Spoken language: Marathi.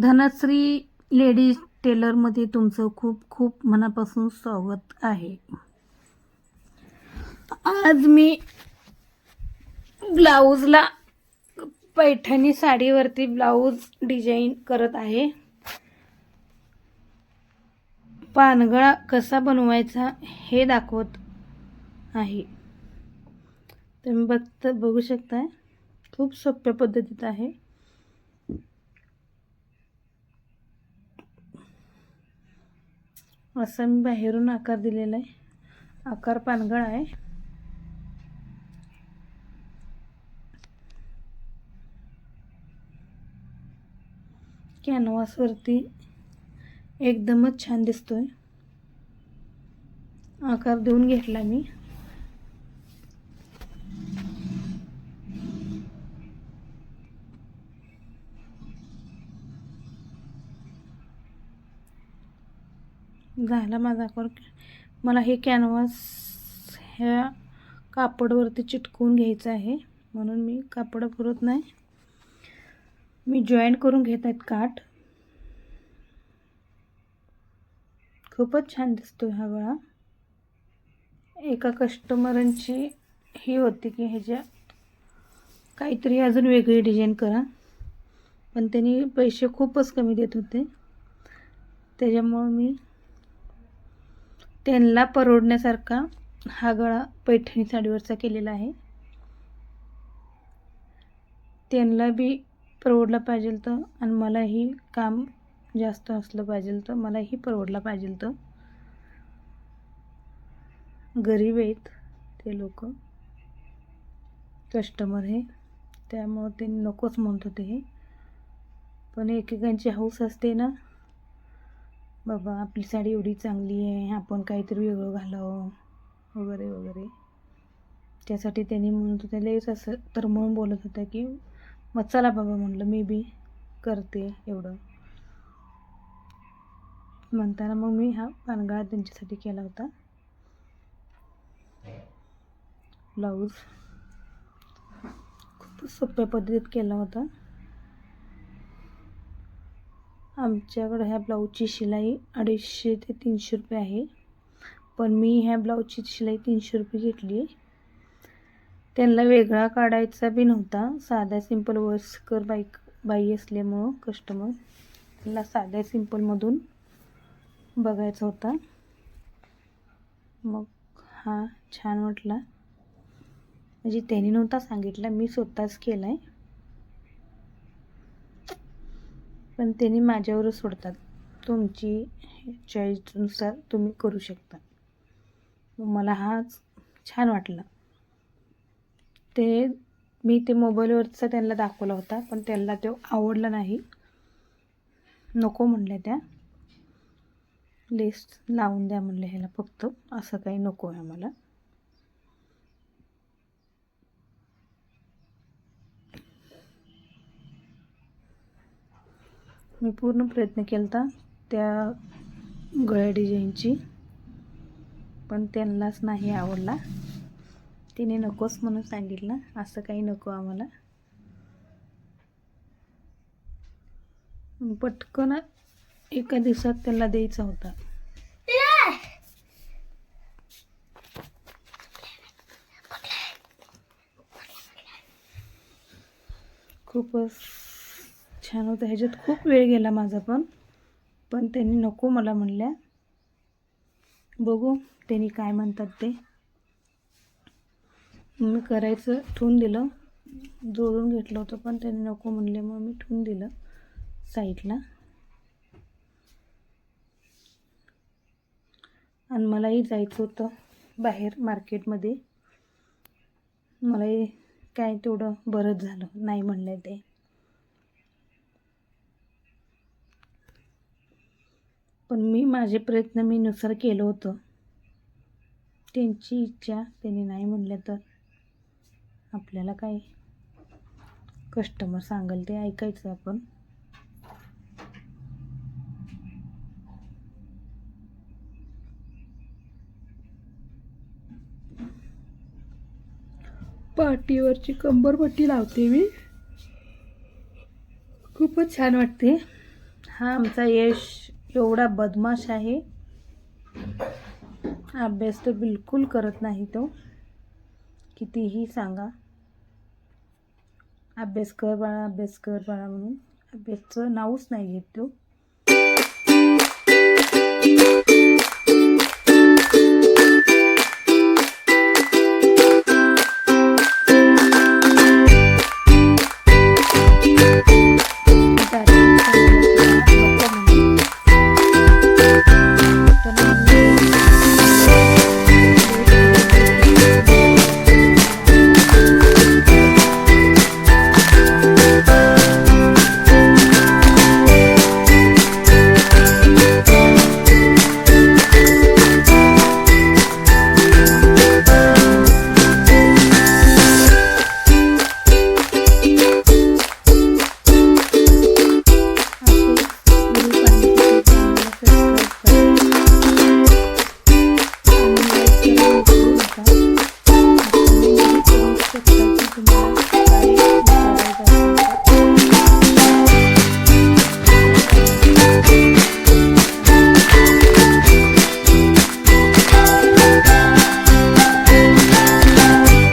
धनश्री लेडीज टेलरमध्ये तुमचं खूप खूप मनापासून स्वागत आहे. आज मी ब्लाऊजला पैठणी साडीवरती ब्लाऊज डिझाईन करत आहे. पानगळा कसा बनवायचा हे दाखवत आहे. तुम्ही बघता बघू शकताय. खूप सोप्या पद्धतीत आहे. असा मी बाहेरून आकार दिलेला आहे. आकार पानगळ आहे. कॅनव्हासवरती एकदमच छान दिसतोय. आकार देऊन घेतला मी. झाला माझा आकार मला हे कॅनव्हास ह्या कापडवरती चिटकवून घ्यायचं आहे. म्हणून मी कापड पुरत नाही. मी जॉईंट करून घेत आहेत काठ. खूपच छान दिसतो हा गळा. एका कस्टमरांची ही होती की ह्याच्या काहीतरी अजून वेगळी डिझाईन करा. पण त्यांनी पैसे खूपच कमी देत होते. त्याच्यामुळं मी त्यांना परवडण्यासारखा हा गळा पैठणी साडीवरचा केलेला आहे. त्यांना बी परवडला पाहिजे तर आणि मलाही काम जास्त असलं पाहिजे तर मलाही परवडला पाहिजे तर गरीब आहेत ते लोक. कस्टमर हे त्यामुळं ते नकोच म्हणत होते हे. पण एकेकांची हौस असते ना बाबा आपली साडी एवढी चांगली आहे आपण काहीतरी वेगळं घालावं वगैरे वगैरे. त्यासाठी त्यांनी म्हणत होते लयच असं तर म्हणून बोलत होता की मग चला बाबा म्हटलं मी बी करते एवढं. म्हणताना मग मी हा पानगाळा त्यांच्यासाठी केला होता. ब्लाऊज खूप सोप्या पद्धतीत केला होता. आमच्याकडं ह्या ब्लाऊजची शिलाई अडीचशे ते तीनशे रुपये आहे. पण मी ह्या ब्लाऊजची शिलाई तीनशे रुपये घेतली आहे. त्यांना वेगळा काढायचा बी नव्हता. साध्या सिंपल वस्कर बाईक बाई असल्यामुळं कस्टमर त्यांना साध्या सिंपलमधून बघायचा होता. मग हा छान वाटला. म्हणजे त्यांनी नव्हता सांगितला मी स्वतःच केला आहे पण त्यांनी माझ्यावरच सोडतात. तुमची चॉईसनुसार तुम्ही करू शकता. मला हाच छान वाटला. ते मी ते मोबाईलवरचा त्यांना दाखवला होता पण त्यांना तो आवडला नाही. नको म्हणल्या त्या. लिस्ट लावून द्या म्हणले ह्याला फक्त. असं काही नको आहे मला मी पूर्ण प्रयत्न केला होता त्या गळ्या डिझाईनची. पण त्यांनाच नाही आवडला. तिने नकोच म्हणून सांगितलं. असं काही नको आम्हाला. पटकन एका दिवसात त्याला द्यायचा होता. खूपच छान होतं. ह्याच्यात खूप वेळ गेला माझा पण. पण त्यांनी नको मला म्हणल्या. बघू त्यांनी काय म्हणतात ते. मी करायचं ठेवून दिलं. जोडून घेतलं होतं पण त्यांनी नको म्हणले मग मी ठेवून दिलं साईडला. आणि मलाही जायचं होतं बाहेर मार्केटमध्ये. मलाही काय तेवढं बरंच झालं नाही म्हणलं ते. पण मी माझे प्रयत्न मी नुसार केलं होतं. त्यांची इच्छा त्यांनी नाही म्हणलं तर आपल्याला काय कस्टमर सांगेल ते ऐकायचं आपण. पाठीवरची कंबरपट्टी लावते मी. खूपच छान वाटते. हा आमचा यश एवढा बदमाश आहे. अभ्यास तर बिलकुल करत नाही तो. कितीही सांगा. अभ्यास कर बाळा अभ्यास कर बाळा म्हणून. अभ्यासचं नावच नाही घेत तो.